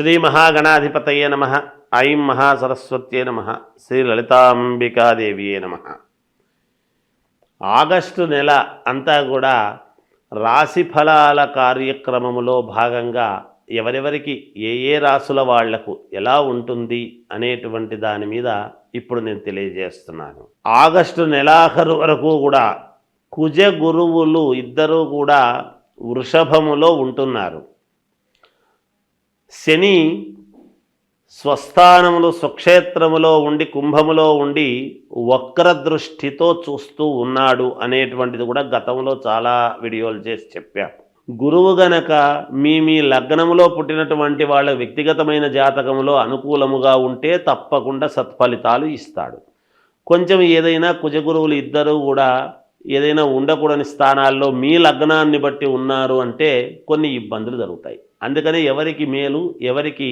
శ్రీ మహాగణాధిపతయే నమ ఐం మహాసరస్వత్యే నమ శ్రీ లలితాంబికాదేవియే నమ. ఆగస్టు నెల అంతా కూడా రాశి ఫలాల కార్యక్రమములో భాగంగా ఎవరెవరికి ఏ ఏ రాసుల వాళ్ళకు ఎలా ఉంటుంది అనేటువంటి దాని మీద ఇప్పుడు నేను తెలియజేస్తున్నాను. ఆగస్టు నెలాఖరు వరకు కూడా కుజ గురువులు ఇద్దరూ కూడా వృషభములో ఉంటున్నారు. శని స్వస్థానములు స్వక్షేత్రములో ఉండి కుంభములో ఉండి వక్ర దృష్టితో చూస్తూ ఉన్నాడు అనేటువంటిది కూడా గతంలో చాలా వీడియోలు చేసి చెప్పాం. గురువు గనక మీ మీ లగ్నములో పుట్టినటువంటి వాళ్ళ వ్యక్తిగతమైన జాతకములో అనుకూలముగా ఉంటే తప్పకుండా సత్ఫలితాలు ఇస్తాడు. కొంచెం ఏదైనా కుజగురువులు ఇద్దరు కూడా ఏదైనా ఉండకూడని స్థానాల్లో మీ లగ్నాన్ని బట్టి ఉన్నారు అంటే కొన్ని ఇబ్బందులు జరుగుతాయి. అందుకనే ఎవరికి మేలు ఎవరికి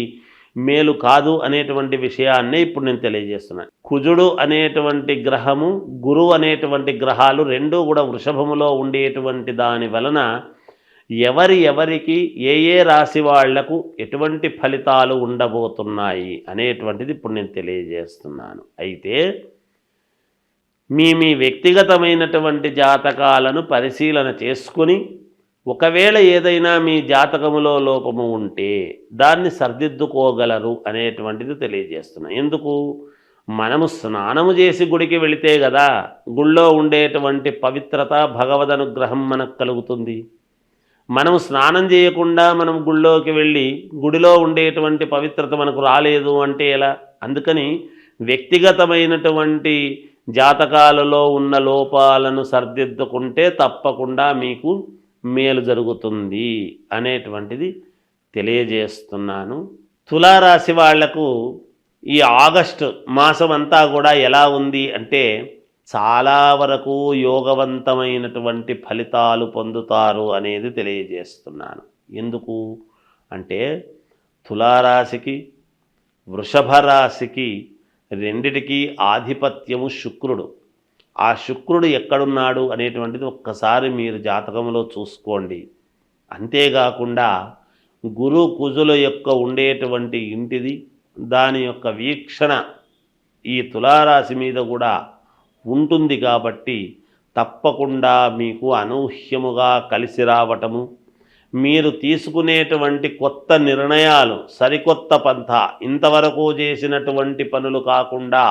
మేలు కాదు అనేటువంటి విషయాన్నే ఇప్పుడు నేను తెలియజేస్తున్నాను కుజుడు అనేటువంటి గ్రహము గురువు అనేటువంటి గ్రహాలు రెండూ కూడా వృషభములో ఉండేటువంటి దాని వలన ఎవరి ఎవరికి ఏ ఏ రాశి వాళ్ళకు ఎటువంటి ఫలితాలు ఉండబోతున్నాయి అనేటువంటిది ఇప్పుడు నేను తెలియజేస్తున్నాను. అయితే మీ మీ వ్యక్తిగతమైనటువంటి జాతకాలను పరిశీలన చేసుకుని ఒకవేళ ఏదైనా మీ జాతకములో లోపము ఉంటే దాన్ని సర్దిద్దుకోగలరు అనేటువంటిది తెలియజేస్తున్నాం ఎందుకు? మనము స్నానము చేసి గుడికి వెళితే కదా గుళ్ళో ఉండేటువంటి పవిత్రత భగవద్ అనుగ్రహం మనకు కలుగుతుంది. మనం స్నానం చేయకుండా మనం గుళ్ళోకి వెళ్ళి గుడిలో ఉండేటువంటి పవిత్రత మనకు రాలేదు అంటే ఎలా? అందుకని వ్యక్తిగతమైనటువంటి జాతకాలలో ఉన్న లోపాలను సర్దిద్దుకుంటే తప్పకుండా మీకు మేలు జరుగుతుంది అనేటువంటిది తెలియజేస్తున్నాను. తులారాశి వాళ్ళకు ఈ ఆగస్టు మాసం అంతా కూడా ఎలా ఉంది అంటే చాలా వరకు యోగవంతమైనటువంటి ఫలితాలు పొందుతారు అనేది తెలియజేస్తున్నాను. ఎందుకు? అంటే తులారాశికి వృషభ రాశికి రెండిటికి ఆధిపత్యము శుక్రుడు. ఆ శుక్రుడు ఎక్కడున్నాడు అనేటువంటిది ఒక్కసారి మీరు జాతకంలో చూసుకోండి. అంతేకాకుండా గురు కుజుల యొక్క ఉండేటువంటి ఇంటిది దాని యొక్క వీక్షణ ఈ తులారాశి మీద కూడా ఉంటుంది కాబట్టి తప్పకుండా మీకు అనూహ్యముగా కలిసి రావటము మీరు తీసుకునేటువంటి కొత్త నిర్ణయాలు సరికొత్త పంథ ఇంతవరకు చేసినటువంటి పనులు కాకుండా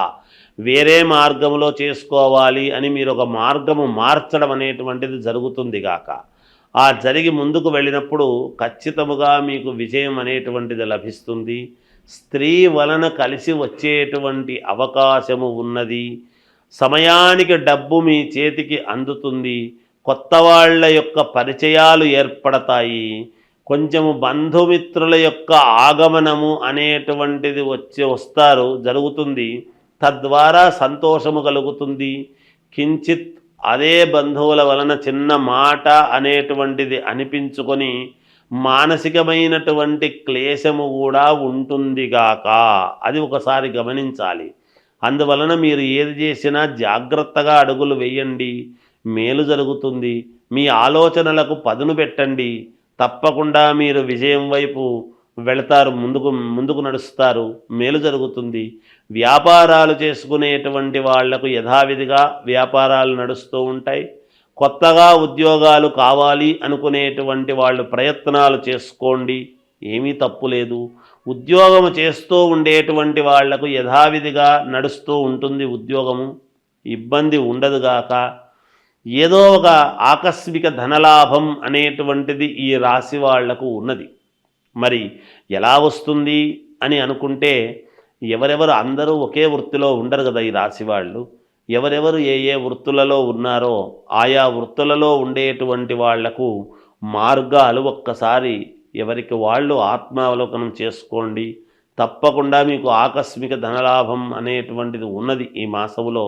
వేరే మార్గంలో చేసుకోవాలి అని మీరు ఒక మార్గము మార్చడం అనేటువంటిది జరుగుతుంది గాక. ఆ జరిగి ముందుకు వెళ్ళినప్పుడు ఖచ్చితముగా మీకు విజయం అనేటువంటిది లభిస్తుంది. స్త్రీ వలన కలిసి వచ్చేటువంటి అవకాశము ఉన్నది. సమయానికి డబ్బు మీ చేతికి అందుతుంది. కొత్త వాళ్ళ యొక్క పరిచయాలు ఏర్పడతాయి. కొంచెము బంధుమిత్రుల యొక్క ఆగమనము అనేటువంటిది వచ్చి వస్తారు జరుగుతుంది. తద్వారా సంతోషము కలుగుతుంది. కించిత్ అదే బంధువుల వలన చిన్న మాట అనేటువంటిది అనిపించుకొని మానసికమైనటువంటి క్లేశము కూడా ఉంటుందిగాక అది ఒకసారి గమనించాలి. అందువలన మీరు ఏది చేసినా జాగ్రత్తగా అడుగులు వేయండి. మేలు జరుగుతుంది. మీ ఆలోచనలకు పదును పెట్టండి. తప్పకుండా మీరు విజయం వైపు వెళతారు ముందుకు ముందుకు నడుస్తారు మేలు జరుగుతుంది. వ్యాపారాలు చేసుకునేటువంటి వాళ్ళకు యథావిధిగా వ్యాపారాలు నడుస్తూ ఉంటాయి. కొత్తగా ఉద్యోగాలు కావాలి అనుకునేటువంటి వాళ్ళు ప్రయత్నాలు చేసుకోండి. ఏమీ తప్పు లేదు. ఉద్యోగం చేస్తూ ఉండేటువంటి వాళ్ళకు యథావిధిగా నడుస్తూ ఉంటుంది ఉద్యోగము. ఇబ్బంది ఉండదుగాక ఏదో ఒక ఆకస్మిక ధనలాభం అనేటువంటిది ఈ రాశి వాళ్ళకు ఉన్నది. మరి ఎలా వస్తుంది అని అనుకుంటే ఎవరెవరు అందరూ ఒకే వృత్తిలో ఉండరు కదా ఈ రాశి వాళ్ళు? ఎవరెవరు ఏ ఏ వృత్తులలో ఉన్నారో ఆయా వృత్తులలో ఉండేటువంటి వాళ్ళకు మార్గాలు ఒక్కసారి ఎవరికి వాళ్ళు ఆత్మావలోకనం చేసుకోండి. తప్పకుండా మీకు ఆకస్మిక ధనలాభం అనేటువంటిది ఉన్నది ఈ మాసములో.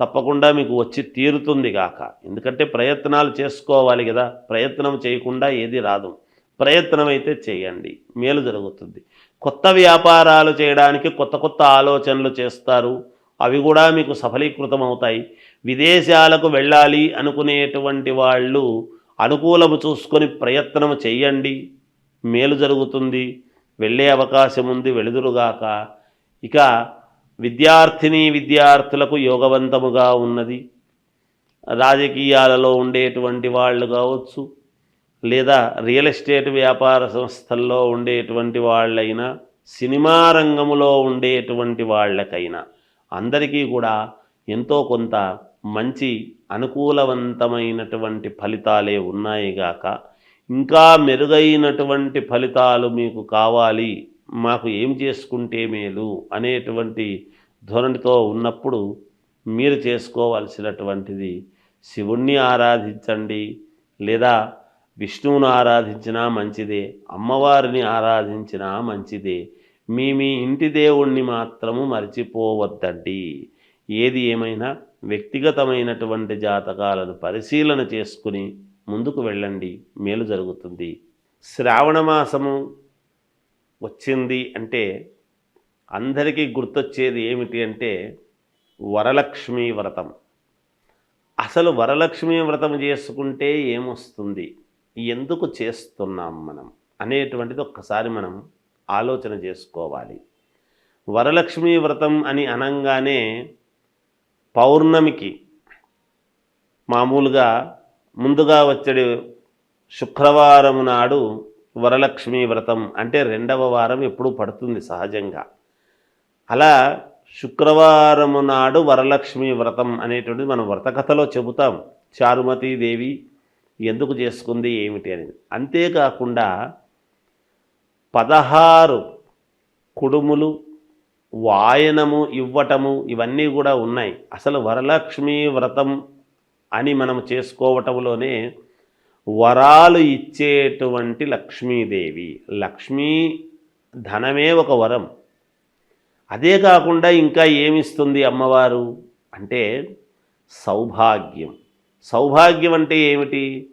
తప్పకుండా మీకు వచ్చి తీరుతుంది కాక ఎందుకంటే ప్రయత్నాలు చేసుకోవాలి కదా. ప్రయత్నం చేయకుండా ఏది రాదు. ప్రయత్నం అయితే చేయండి. మేలు జరుగుతుంది. కొత్త వ్యాపారాలు చేయడానికి కొత్త కొత్త ఆలోచనలు చేస్తారు. అవి కూడా మీకు సఫలీకృతం అవుతాయి విదేశాలకు వెళ్ళాలి అనుకునేటువంటి వాళ్ళు అనుకూలము చూసుకొని ప్రయత్నం చేయండి. మేలు జరుగుతుంది. వెళ్ళే అవకాశం ఉంది. వెలుదురుగాక. ఇక విద్యార్థిని విద్యార్థులకు యోగవంతముగా ఉన్నది. రాజకీయాలలో ఉండేటువంటి వాళ్ళు కావచ్చు లేదా రియల్ ఎస్టేట్ వ్యాపార సంస్థల్లో ఉండేటువంటి వాళ్ళైనా సినిమా రంగములో ఉండేటువంటి వాళ్ళకైనా అందరికీ కూడా ఎంతో కొంత మంచి అనుకూలవంతమైనటువంటి ఫలితాలే ఉన్నాయిగాక ఇంకా మెరుగైనటువంటి ఫలితాలు మీకు కావాలి మాకు ఏం చేసుకుంటే మేలు అనేటువంటి ధోరణితో ఉన్నప్పుడు మీరు చేసుకోవాల్సినటువంటిది శివుణ్ణి ఆరాధించండి లేదా విష్ణువును ఆరాధించినా మంచిదే అమ్మవారిని ఆరాధించినా మంచిదే. మీ మీ ఇంటి దేవుణ్ణి మాత్రము మర్చిపోవద్దండి. ఏది ఏమైనా వ్యక్తిగతమైనటువంటి జాతకాలను పరిశీలన చేసుకుని ముందుకు వెళ్ళండి. మేలు జరుగుతుంది. శ్రావణ మాసము వచ్చింది అంటే అందరికీ గుర్తొచ్చేది ఏమిటి అంటే వరలక్ష్మి వ్రతం. అసలు వరలక్ష్మి వ్రతం చేసుకుంటే ఏమొస్తుంది? ఎందుకు చేస్తున్నాం మనం అనేటువంటిది ఒక్కసారి మనం ఆలోచన చేసుకోవాలి. వరలక్ష్మి వ్రతం అని అనంగానే పౌర్ణమికి మామూలుగా ముందుగా వచ్చే శుక్రవారం నాడు వరలక్ష్మి వ్రతం అంటే రెండవ వారం ఎప్పుడు పడుతుంది సహజంగా. అలా శుక్రవారము నాడు వరలక్ష్మి వ్రతం అనేటువంటిది మనం వ్రతకథలో చెబుతాం. చారుమతీదేవి ఎందుకు చేసుకుంది ఏమిటి అనేది. అంతేకాకుండా పదహారు కుడుములు వాయనము ఇవ్వటము ఇవన్నీ కూడా ఉన్నాయి. అసలు వరలక్ష్మి వ్రతం అని మనం చేసుకోవటంలోనే వరాలు ఇచ్చేటువంటి లక్ష్మీదేవి. లక్ష్మీ ధనమే ఒక వరం. అదే కాకుండా ఇంకా ఏమిస్తుంది అమ్మవారు? అంటే సౌభాగ్యం. సౌభాగ్యం అంటే ఏమిటి?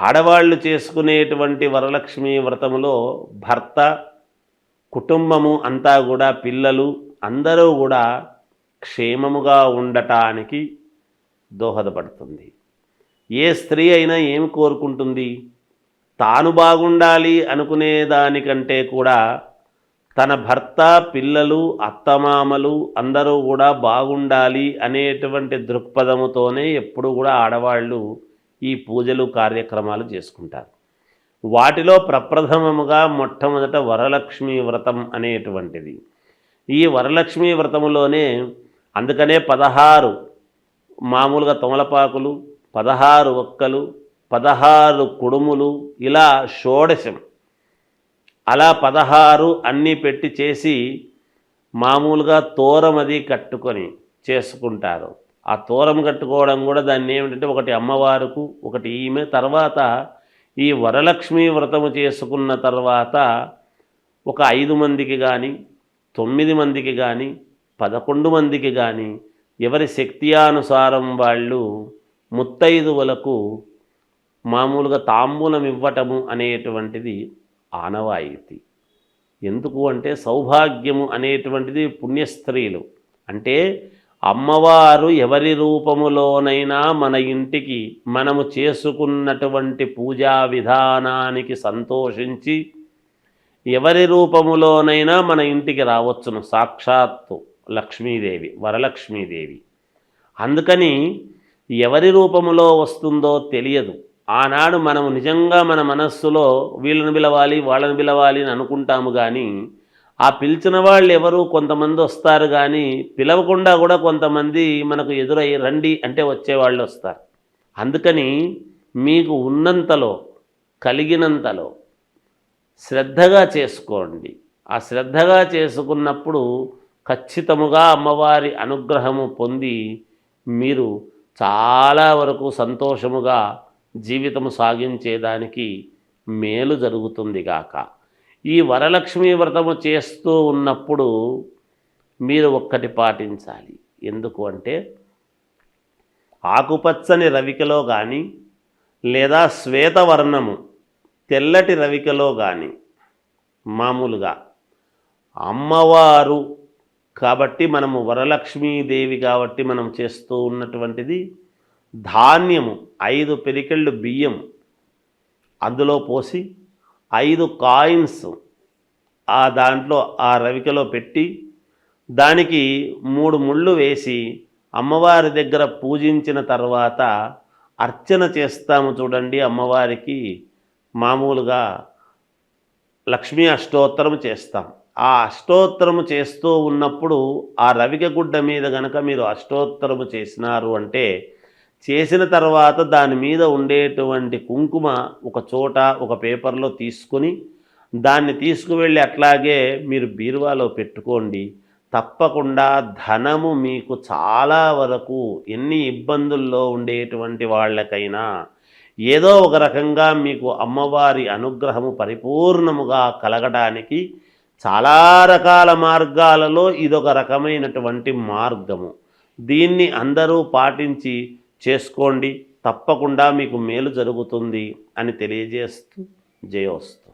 ఆడవాళ్ళు చేసుకునేటువంటి వరలక్ష్మి వ్రతములో భర్త కుటుంబము అంతా కూడా పిల్లలు అందరూ కూడా క్షేమముగా ఉండటానికి దోహదపడుతుంది. ఏ స్త్రీ అయినా ఏమి కోరుకుంటుంది? తాను బాగుండాలి అనుకునే దానికంటే కూడా తన భర్త పిల్లలు అత్తమామలు అందరూ కూడా బాగుండాలి అనేటువంటి దృక్పథముతోనే ఎప్పుడు కూడా ఆడవాళ్ళు ఈ పూజలు కార్యక్రమాలు చేసుకుంటారు. వాటిలో ప్రప్రథమముగా మొట్టమొదట వరలక్ష్మి వ్రతం అనేటువంటిది. ఈ వరలక్ష్మి వ్రతములోనే అందుకనే పదహారు మామూలుగా తమలపాకులు పదహారు ఒక్కలు పదహారు కుడుములు ఇలా షోడశం అలా పదహారు అన్నీ పెట్టి చేసి మామూలుగా తోరం అది కట్టుకొని చేసుకుంటారు. ఆ తోరం కట్టుకోవడం కూడా దాన్ని ఏమిటంటే ఒకటి అమ్మవారుకు ఒకటి ఈమె. తర్వాత ఈ వరలక్ష్మి వ్రతము చేసుకున్న తర్వాత ఒక ఐదు మందికి కానీ తొమ్మిది మందికి కానీ పదకొండు మందికి కానీ ఎవరి శక్తియానుసారం వాళ్ళు ముత్తైదువులకు మామూలుగా తాంబూలం ఇవ్వటము అనేటువంటిది ఆనవాయితీ. ఎందుకు అంటే సౌభాగ్యము అనేటువంటిది పుణ్యస్త్రీలు. అంటే అమ్మవారు ఎవరి రూపములోనైనా మన ఇంటికి మనము చేసుకున్నటువంటి పూజా విధానానికి సంతోషించి ఎవరి రూపములోనైనా మన ఇంటికి రావచ్చును. సాక్షాత్తు లక్ష్మీదేవి వరలక్ష్మీదేవి. అందుకని ఎవరి రూపములో వస్తుందో తెలియదు. ఆనాడు మనము నిజంగా మన మనస్సులో వీళ్ళని పిలవాలి వాళ్ళని పిలవాలి అని అనుకుంటాము కానీ ఆ పిలిచిన వాళ్ళు ఎవరు? కొంతమంది వస్తారు కానీ పిలవకుండా కూడా కొంతమంది మనకు ఎదురై రండి అంటే వచ్చేవాళ్ళు వస్తారు. అందుకని మీకు ఉన్నంతలో కలిగినంతలో శ్రద్ధగా చేసుకోండి. ఆ శ్రద్ధగా చేసుకున్నప్పుడు ఖచ్చితముగా అమ్మవారి అనుగ్రహము పొంది మీరు చాలా వరకు సంతోషముగా జీవితము సాగించేదానికి మేలు జరుగుతుంది గాక ఈ వరలక్ష్మి వ్రతము చేస్తూ ఉన్నప్పుడు మీరు ఒక్కటి పాటించాలి. ఎందుకు అంటే ఆకుపచ్చని రవికలో కానీ లేదా శ్వేతవర్ణము తెల్లటి రవికలో కానీ మామూలుగా అమ్మవారు కాబట్టి మనము వరలక్ష్మీదేవి కాబట్టి మనం చేస్తూ ఉన్నటువంటిది ధాన్యము ఐదు పెరికెళ్ళు బియ్యం అందులో పోసి ఐదు కాయిన్స్ ఆ దాంట్లో ఆ రవికలో పెట్టి దానికి మూడు ముళ్ళు వేసి అమ్మవారి దగ్గర పూజించిన తర్వాత అర్చన చేస్తాము చూడండి అమ్మవారికి మామూలుగా లక్ష్మీ అష్టోత్తరం చేస్తాం. ఆ అష్టోత్తరము చేస్తూ ఉన్నప్పుడు ఆ రవిక గుడ్డ మీద గనక మీరు అష్టోత్తరము చేసినారు అంటే చేసిన తర్వాత దాని మీద ఉండేటువంటి కుంకుమ ఒక చోట ఒక పేపర్లో తీసుకొని దాన్ని తీసుకువెళ్ళి అట్లాగే మీరు బీరువాలో పెట్టుకోండి. తప్పకుండా ధనము మీకు చాలా వరకు ఎన్ని ఇబ్బందుల్లో ఉండేటువంటి వాళ్ళకైనా ఏదో ఒక రకంగా మీకు అమ్మవారి అనుగ్రహము పరిపూర్ణముగా కలగడానికి చాలా రకాల మార్గాలలో ఇదొక రకమైనటువంటి మార్గము. దీన్ని అందరూ పాటించి చేసుకోండి తప్పకుండా మీకు మేలు జరుగుతుంది అని తెలియజేస్తూ జయోస్తు.